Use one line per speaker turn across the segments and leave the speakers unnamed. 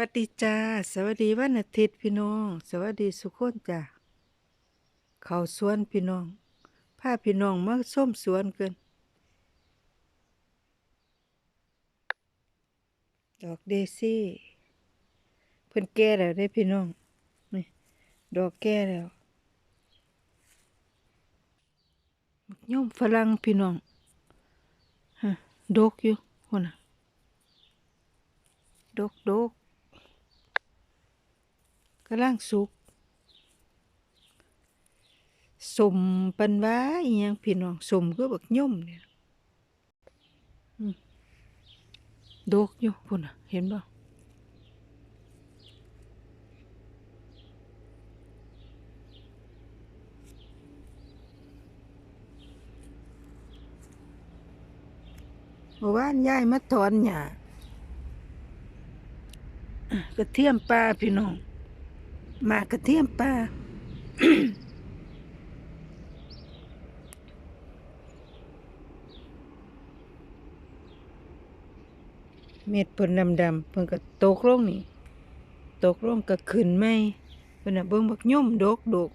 วัสดีจ้า สวัสดีวันอาทิตย์พี่น้อง สวัสดีสุขคนจ้าเขาสวนพี่น้องพาพี่น้องมาส้มสวนเกันดอกเดซี่เพิ่นแก่แล้วได้พี่น้องนี่ดอกแก่แล้วบักย่อมฝรั่งพี่น้องฮะดกอยู่คนน่ะดกดก กำลังสุกสมปันว่าอีหยังพี่น้องสมก็บักย่อมเนี่ยดกอยู่พุ่นเห็นบ่เมื่อวานยายมาถอนหญ้ากระเทียมปลาพี่น้อง หมากกระเทียมปลาเม็ดเพิ่นดำๆเพิ่นก็ตกลงนี่ ตกลงก็ขึ้นไม่เพิ่นน่ะเบิ่งบักย่อมดกดก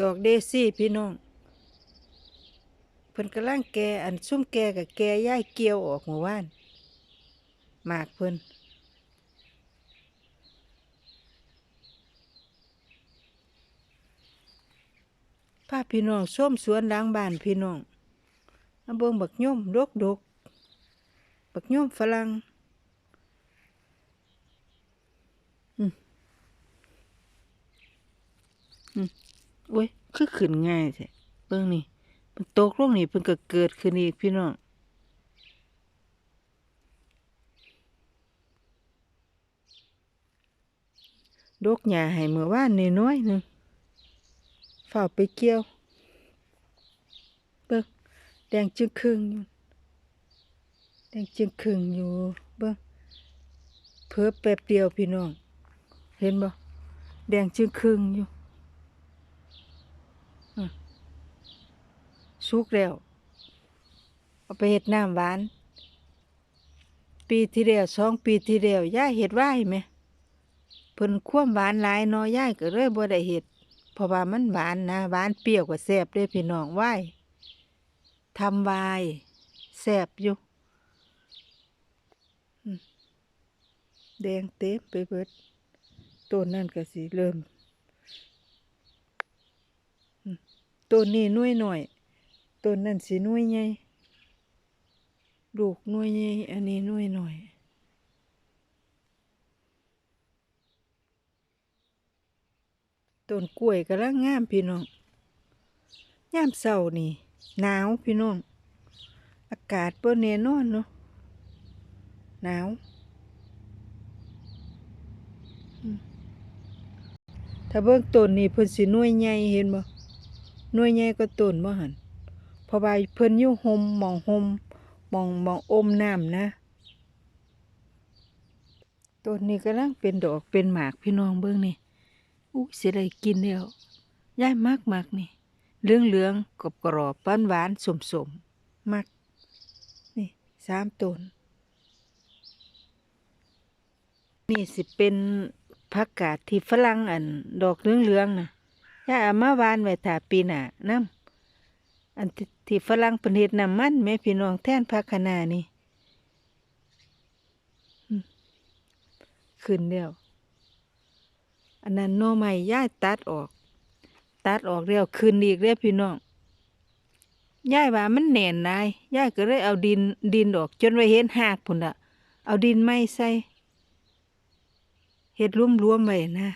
ดอกเดซี่พี่น้อง เพิ่นกำลังแกอันซุ่มแกกับแกย่ายเกี่ยวออกเมื่อวาน หมากเพิ่นพาพี่น้องส้มสวนล้างบ้านพี่น้องมาเบิ่งบักย่อมดกดกบักย่อมฝรั่งอืมอืมโอ้ย คือขึ้นง่ายแท้เบิ่งนี่ มันตกลงนี่เพิ่นก็เกิดขึ้นอีกพี่น้อง ดกหญ้าให้เมื่อวานน้อยๆหนึ่งฝ้าไปเกี่ยวเบิ่งแดงจึงครึ่งอยู่แดงจึงครึ่งอยู่เบิ่งเพิ่อแป๊บเดียวพี่น้องเห็นบ่แดงจึงครึ่งอยู่สุกแล้วเอาไปเห็ดน้ำหวาน ปีที่แล้วสองปีที่แล้วย่าเห็ดไหวไหม พิ่นความหวานหลายนาะย่ายก็เลยบ่ได้เห็ดเพราะว่ามันหวานนะหวานเปรี้ยวกว่าแซ่บเด้พี่น้องไว้ทำวายแซ่บอยู่แดงเต็มไปเบิดต้นนั่นก็สิเริ่มอืมต้นนี้น้อยหน่อยต้นนั่นสิหน่ยใหญ่ลูกหน่ยใหญ่อันนี้หน่ยหน่อย ต้นกล้วยกำลังงามพี่น้องยามเช้านี่หนาวพี่น้อง อากาศบ่แน่นอนเนาะหนาวถ้าเบิ่งต้นนี่เพิ่นสิหน่วยใหญ่เห็นบ่หน่วยใหญ่ก็ต้นบ่หั่นเพราะว่าเพิ่นอยู่ห่มหมองห่มหมองหมองอมน้ำนะต้นนี้กำลังเป็นดอกเป็นหมากพี่น้องเบิ่งนี่ อู้สิได้กินแล้วยายมักมักนี่เหลืองเหลืองกรอบกรอบหวานหวานสมสมๆมักนี่สามต้นนี่สิเป็นผักกาดที่ฝรั่งอัน ดอกเหลืองเหลืองๆนะย่าเอามาหวานไว้ถ้าปีหน้านํอันที่ฝรั่งเพิ่นเฮ็ดน้ำมันแม่พี่น้องแท่นผักคนานี่อืมขึ้นแล้ว อันนั้นหน่อไม้ย่ายตัดออก ตัดออกแล้วขึ้นอีกเด้อพี่น้องย่ายว่ามันแน่นนายย่ายก็เลยเอาดินดินออก จนไว้เห็นหากพุ่นละเอาดินไม้ใส่เฮ็ดรวมๆไว้นะ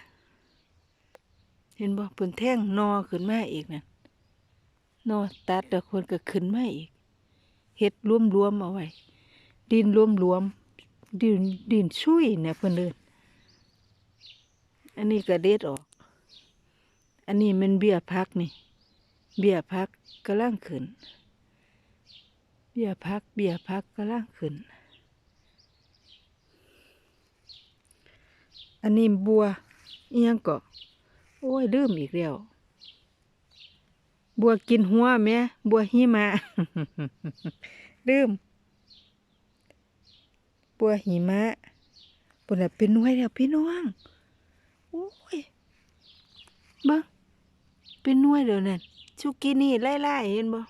เห็นบ่เพิ่นแท่งนอขึ้นมาอีกนั่นนอตัดแล้วคนก็ขึ้นมาอีกเฮ็ดรวมรวมๆเอาไว้ ดินรวมรวมๆดินดินชุยเนี่ยเพิ่อนเดิน อันนี้ก็เด็ดออก อันนี้มันเบี้ยพักนี่ เบี้ยพักกำลังขึ้น เบี้ยพัก เบี้ยพักกำลังขึ้น อันนี้บัวเอียงก็โอ้ยลืมอีกแล้ว บัวกินหัวแม่บัวหิมะลืมบัวหิมะปุ่นเป็นหน่วยแล้วพี่น้อง อ้ยเบิ่งเป็นน่วยเดี๋ยวนั้นสุกินี่ไล่ๆเห็นบ่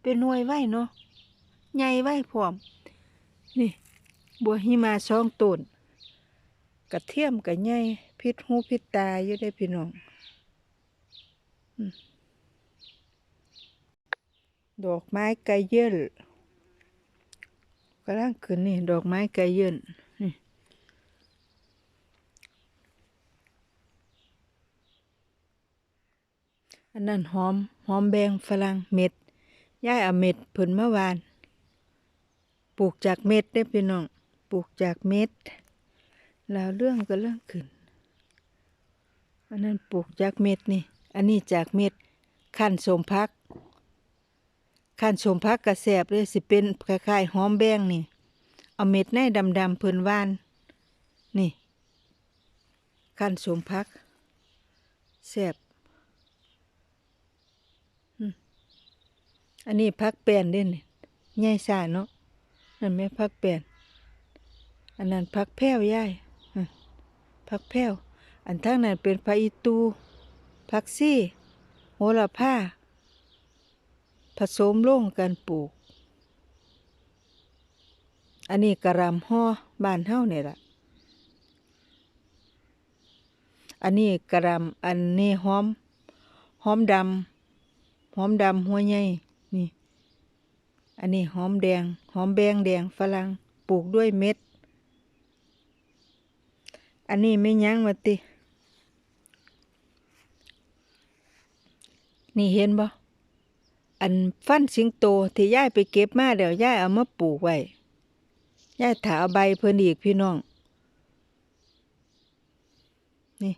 เป็นน่วยไว้เนาะใหญ่ไว้พร้อม นี่ บัวหิมะสองต้นกระเทียมกระใหญ่พิษหูพิษตาอยู่ได้พี่น้องดอกไม้ไกเยินกำลังขึ้นนี่ ดอกไม้ไกเยิน อันนั้นหอม หอมแบงฝรั่งเม็ดย่ายเอาเม็ดเพิ่นเมื่อวาน ปลูกจากเม็ดได้พี่น้อง ปลูกจากเม็ด แล้วเรื่องก็เรื่องขึ้น อันนั้นปลูกจากเม็ดนี่ อันนี้จากเม็ดขั้นสมพักขั้นสมพักกระแสบเลยสิเป็นคล้ายๆหอมแบงนี่ เอาเม็ดในดำๆเพิ่นว่าน นี่ขั้นสมพักแสบอืม อันนี้พักแปลนเด่นใหญ่ซาเนาะนั่นแม่พักแปลนอันนั้นพักแพ้วย่ายอ่พักแพ้วอันทั้งนั้นเป็นผักอีตูผักซี่โหระพาผสมลงกันปลูก อันนี้กระหลำห่อบ้านเฮาเนี่ยล่ะอันนี้กระหลำอันนี้หอมหอมดำหอมดำหัวใหญ่ อันนี้หอมแดง หอมแบงแดงฝรั่งปลูกด้วยเม็ด อันนี้ไม่ยั้งมาติ นี่เห็นบ่ อันฟันสิงโตที่ย่ายไปเก็บมาเดี๋ยวย่ายเอามาปลูกไว้ย่ายถาเอาใบเพิ่นอีกพี่น้อง นี่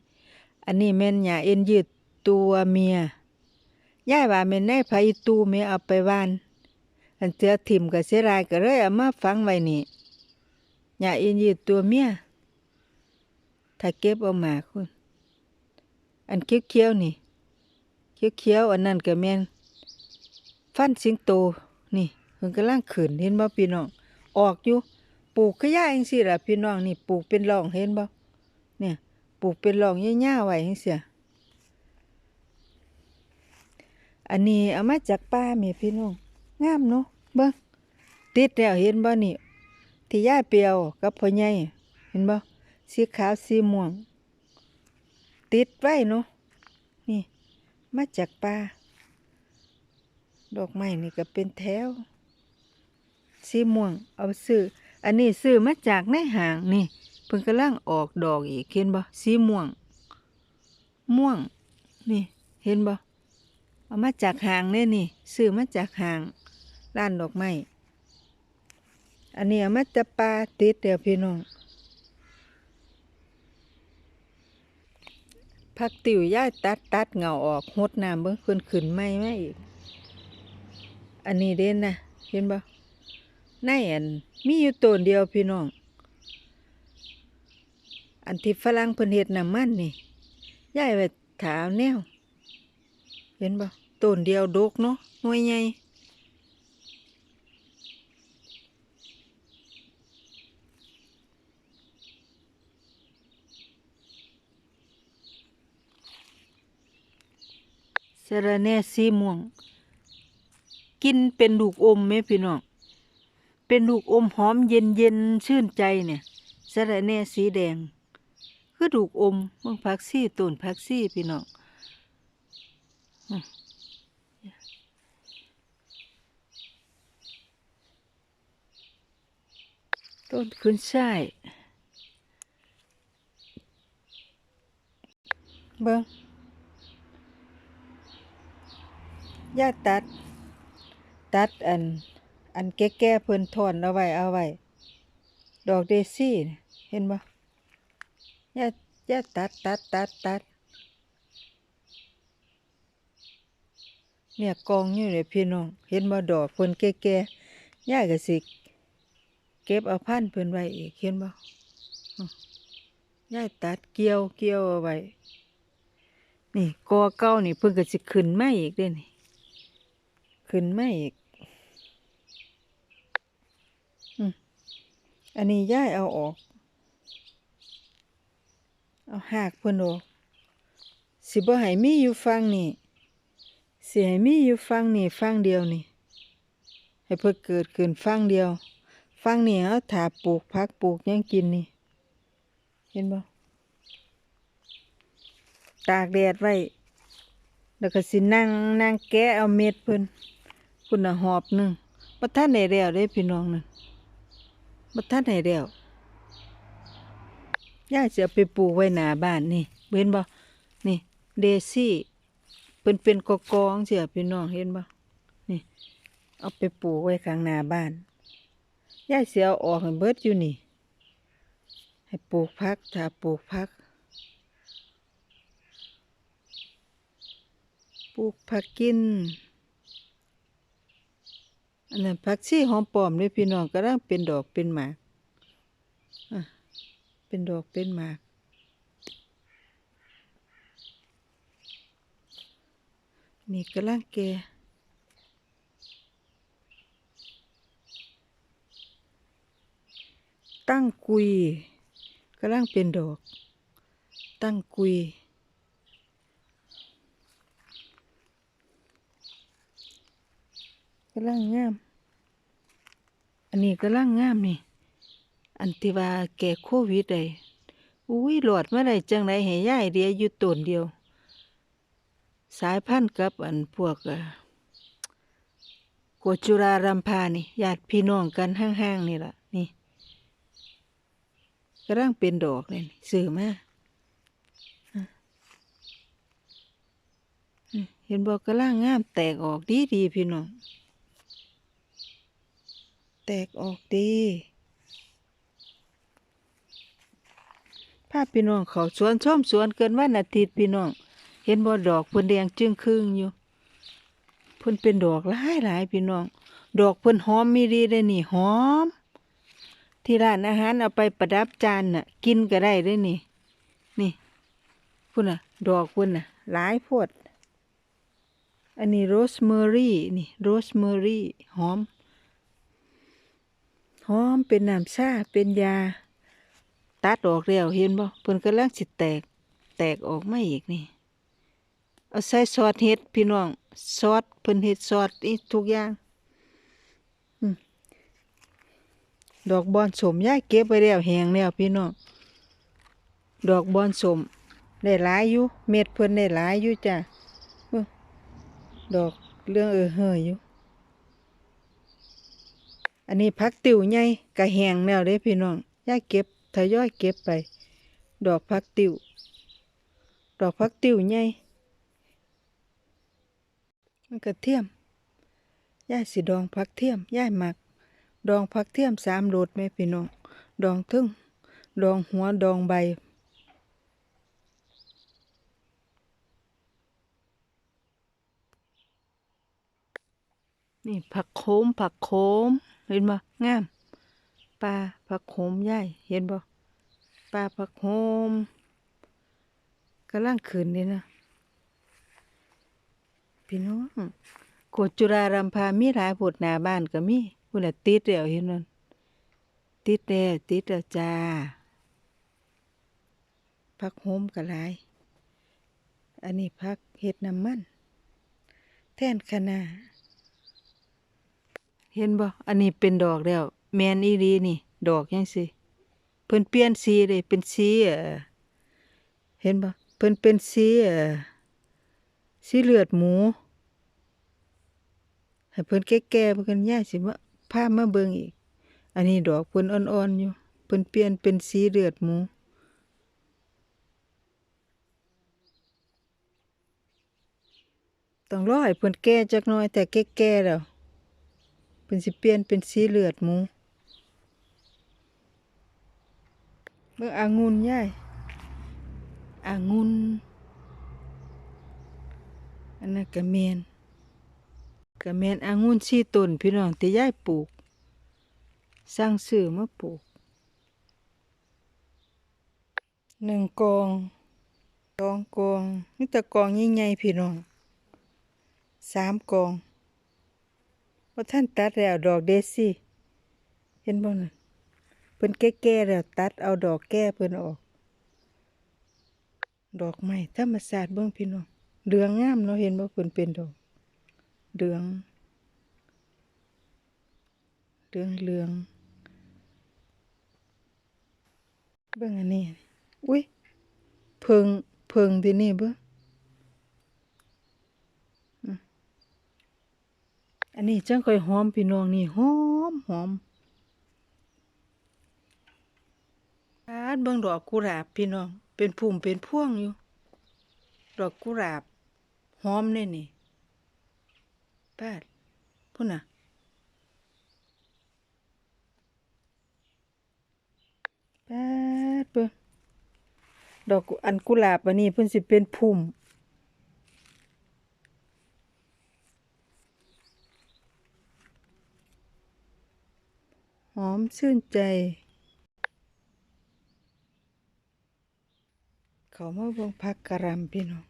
อันนี้แม่นหญ้าเอ็นยืดตัวเมียย่ายว่าแม่นในไผตูแม่เอาไปวาน อันเสือถิ่มกับเสียรายก็เลยเอามาฝังไว้นี่หญ้าอ็นยืดตัวเมียถ้าเก็บเอามาคุณ อันเขียวๆนี่เขียวๆอันนั้นก็แม่นฟันสิงโตนี่เพิ่นกำลังขึ้นเห็นบ่พี่น้องออกอยู่ปลูกขยายจังซี่ล่ะพี่น้องนี่ปลูกเป็นร่องเห็นบ่เนี่ยปลูกเป็นร่องยาวๆไว้จังซี่อันนี้เอามาจากป่าแม่พี่น้องงามเนาะ เบิ่งติดแล้วเห็นบ่นี่ที่ย่าเปียวกับพ่อใหญ่เห็นบ่สีขาวสีม่วง ติดไว้เนาะนี่ มาจากป่าดอกไม้นี่ก็เป็นแถวสีม่วง เอาซื้ออันนี้ซื้อมาจากในห้างนี่เพิ่นกำลังออกดอกอีกเห็นบ่สีม่วง ม่วง นี่ เห็นบ่เอามาจากห้างเด้นี่ซื้อมาจากห้าง ร้านดอกไม้ อันนี้เอามาจากป่าติดเดียวพี่น้องผักติ๋วย่าตัดตัดเงาออกหดน้ำเบิ่งเพิ่นขึ้นใหม่ไมาอีก อันนี้เด่นนะเห็นบ่ในอันมีอยู่ต้นเดียวพี่น้อง อันที่ฝรั่งเพิ่นเฮ็ดน้ำมันนี่ย้ายไว้ถาวแนว เห็นบ่ต้นเดียวดกเนาะหน่วยใหญ่ะระแหน่สีม่วง กินเป็นลูกอมไหมพี่น้อง เป็นลูกอมหอมเย็นเย็นชื่นใจเนี่ยสะระแหน่สีแดง คือลูกอมเมืองผักซี่ต้นผักซี่พี่น้องต้นขึ้นช่ายเบิ้ง ย่าตัด ตัดอัน อันแก่ๆเพิ่นถอนเอาไว้เอาไว้ ดอกเดซี่เห็นบ่ย่าย่าตัดตัดตัดตัด เนี่ยกองอยู่เลยพี่น้อง เห็นบ่ดอกเพิ่นแก่ๆย่าก็สิเก็บเอาพันเพิ่นไว้อีกเห็นบ่อื้อย่าตัดเกี่ยวเกี่ยวเอาไว้นี่กอเก้านี่เพิ่นก็สิขึ้นมาอีกเด้นี่ ขึ้นมาอีกอืมอันนี้ย้ายเอาออก เอาหากเพิ่นออกสิบ่ให้มีอยู่ฟังนี่สิให้มีอยู่ฟังนี่ฟังเดียวนี่ ให้เพิ่นเกิดขึ้นฟังเดียว ฟังนี่เอาถาปลูกผักปลูกยังกินนี่ เห็นบ่ตากแดดไว้ แล้วก็สินั่งนั่งแกะเอาเม็ดเพิ่น พุ่นน่ะหอบหนึ่งบ่ทันได้แล้วเด้พี่น้องนั่นบ่ทันได้แล้วย่าสิเอาไปปลูกไว้หน้าบ้านนี่เห็นบ่นี่เดซี่เพิ่นเป็นกอกองเสียพี่น้องเห็นบ่นี่ เอาไปปลูกไว้ข้างหน้าบ้านย่าสิเอออกให้เบิดอยู่นี่ ให้ปลูกผักถ้าปลูกผักปลูกผักกิน อันนั้นผักชีหอมปลอมเลยพี่น้องก็ร่างเป็นดอกเป็นหมากเป็นดอกเป็นหมาก นี่กำลังแก่ตั้งกุยกำลังเป็นดอก ตั้งกุยกำลังงาม อันนี้กำลังงามนี่ อันที่ว่าแก่โควิดได้อุ้ยหลอดมาได้จังไดให้ยายเดียอยู่ตนเดียว สายพันธุ์กับอันพวกเอ่อโกจุรารัมพานี่ญาติพี่น้องกันห่างๆนี่ล่ะ นี่กำลังเป็นดอกเลยนี่อมาเห็นบอกกำลังงามแตกออกดีดีๆพี่น้อง แตกออกดีภาพพี่น้องเขาสวนชมสวนเกินวันอาทิตย์พี่น้อง เห็นบ่ดอกเพิ่นแดงจึงครึ่งอยู่พิ่นเป็นดอกหลายหลายพี่น้อง ดอกเพิ่นหอมมีดีเลยนี่หอม ที่ร้านอาหารเอาไปประดับจานน่ะ กินก็ได้เด้นี่ นี่พุ่นน่ะ ดอกพุ่นน่ะ หลายโพดอันนี้โรสเมอรี่นี่โรสเมอรี่หอม หอมเป็นน้ำชาเป็นยา ตัดออกแล้วเห็นบ่เพิ่นกำลังสิแตก แตกออกมาอีกนี่ เอาใส่ซอสเฮ็ดพี่น้องซอสเพิ่นเฮ็ดซอสอีทุกอย่างดอกบอนสมย่าเก็บไว้แล้วแหงแล้วพี่น้องดอกบอนสมได้หลายอยู่เม็ดเพิ่นได้หลายอยู่จ้ะดอกเรื่องเออเฮออยู่ อันนี้ผักติ๋วใหญ่กะแหงแล้วเด้พี่น้องย่าเก็บทยอยเก็บไป ดอกผักติ๋วดอกผักติ๋วใหญ่มันกระเทียมย่าสิดองผักเทียมย่ายมัก ดองผักเทียมสามรสแม่พี่น้องดองทึ่งดองหัวดองใบนี่ผักโขมผักโขม เห็นบ่งามปลาผักโขมใหญ่เห็นบ่ปลาผักโขมกำลังขึ้นนี่นะพี่น้องโกจุรารัมพามีหลายผดหน้าบ้านก็มีพุ่นน่ะติดแล้วเห็นนั่นติดแล้วติดแล้วจ้าผักโขมก็หลาย อันนี้ผักเห็ดน้ำมัน แทนคะน้า เห็นบ่อันนี้เป็นดอกแล้ว แมนอีรีนี่ ดอกยังสิเพิ่นเปลี่ยนสีเลยเป็นสีเอ่อเห็นบ่เพิ่นเป็นสีสีเลือดหมูให้เพิ่นแก่ๆเพิ่นย่าสิมาพามาเบิ่งอีก อันนี้ดอกเพิ่นอ่อนๆอยู่เพิ่นเปลี่ยนเป็นสีเลือดหมูต้องรอให้เพิ่นแก่จักหน่อยแต่แก่ๆแล้ว เพิ่นสิเปลี่ยนเป็นสีเลือดหมูเบิ่งองุ่นย่ายองุ่นอันนั้นก็แม่นก็แม่นองุ่นสี่ต้นพี่น้องที่ยายปลูกสั่งซื้อมาปลูกหนึ่งกองกองกองนี่แต่กองใหญ่ๆพี่น้องสามกอง ว่าท่านตัดแล้วดอกเดซี่เห็นบ่นะเพิ่นแก่ๆแล้วตัดเอาดอกแก้เพิ่นออก ดอกไม้ธรรมชาติเบิ่งพี่น้องเหลืองงามเนาะเห็นบ่เพิ่นเป็นดอกเหลืองเหลืองเหลืองเบิ่งอันนี้อุ้ยเพิงเพิงที่นี่เบิ่งอืม อันนี้จังค่อยหอมพี่น้องนี่หอมหอมปาดเบิ่งดอกกุหลาบพี่น้อง เป็นพุ่มเป็นพวงอยู่ ดอกกุหลาบหอมแน่นี่ปาดพุ่นน่ะปาดเบิ่งดอกอันกุหลาบอันนี้เพิ่นสิเป็นพุ่ม อมชื่นใจ เขามาเบิ่งผักกะหล่ำพี่น้อง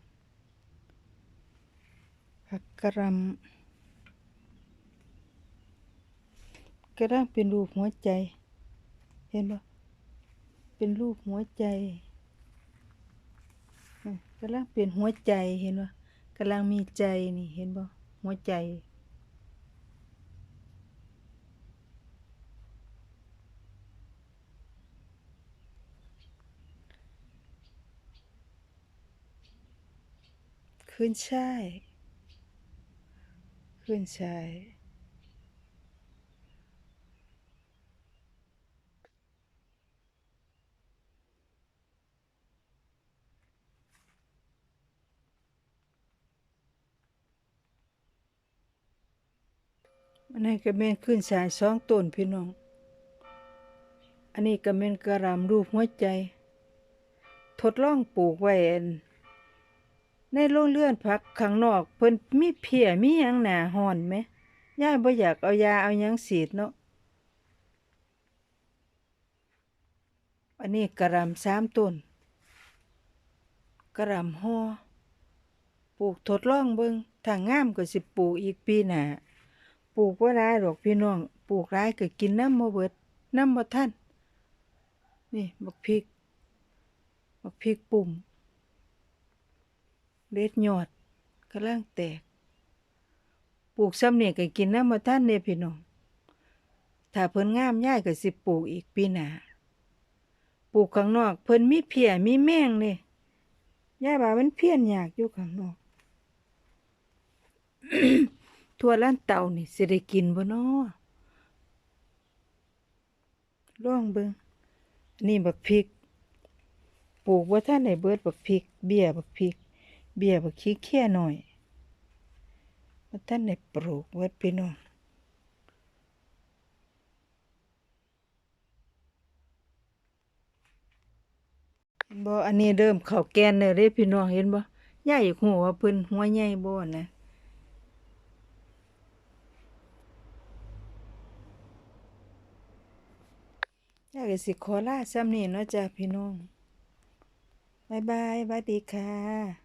ผักกะหล่ำกระด้างเป็นรูปหัวใจ เห็นบ่เป็นรูปหัวใจกำลังเป็นหัวใจเห็นบ่กำลังมีใจนี่เห็นบ่หัวใจ ขึ้นช่ายขึ้นช่ายอันนี้ก็แม่นขึ้นชายสองต้นพี่น้อง อันนี้ก็แม่นกระหลำรูปหัวใจ ทดลองปลูกไว้อัน ในโรงเรือนผักข้างนอกเพิ่นมีเพียมีหยังหนาฮ้อนไหมยายบ่อยากเอายาเอาหยังฉีดเนาะอันนี้กระหลำสามต้น กระหลำห่อปลูกทดลองเบิงถ้างามก็สิปลูกอีกปีหน้าปลูกบ่หลายดอกพี่น้อง ปลูกหลายก็กินน้ำบ่เบิดน้ำบ่ทันนี่บักพริกบักพริกปุ่ม เด็ดยอดกำลังแตก ปลูกซ้ำเนี่ยก็กินน้ำมาท่านเด้พี่น้อง ถ้าเพิ่นงามย่ายก็สิปลูกอีกปีหน้า ปลูกข้างนอก เพิ่นมีเพียมีแมงเนี่ย่ายว่ามันเพี้ยนยากอยู่ข้างนอกทั่วล้านเต่านี่สิได้กินบ่น้อลองเบิ่งนี่บักพริก ปลูกว่าท่านได้เบิดบักพริก เบี้ยบักพริก เบียบักขี้เคี้ยหน่อยว่าท่านได้ปลูกเบิดพี่น้องเห็นบ่ อันนี้เริ่มเข้าแกนแล้วเด้พี่น้องเห็นบ่ยายอยากฮู้ว่าเพิ่นหัวใหญ่บ่นะยายก็สิขอลาซ้ำนี้เนาะจ้ะพี่น้อง บายบายสวัสดีค่ะ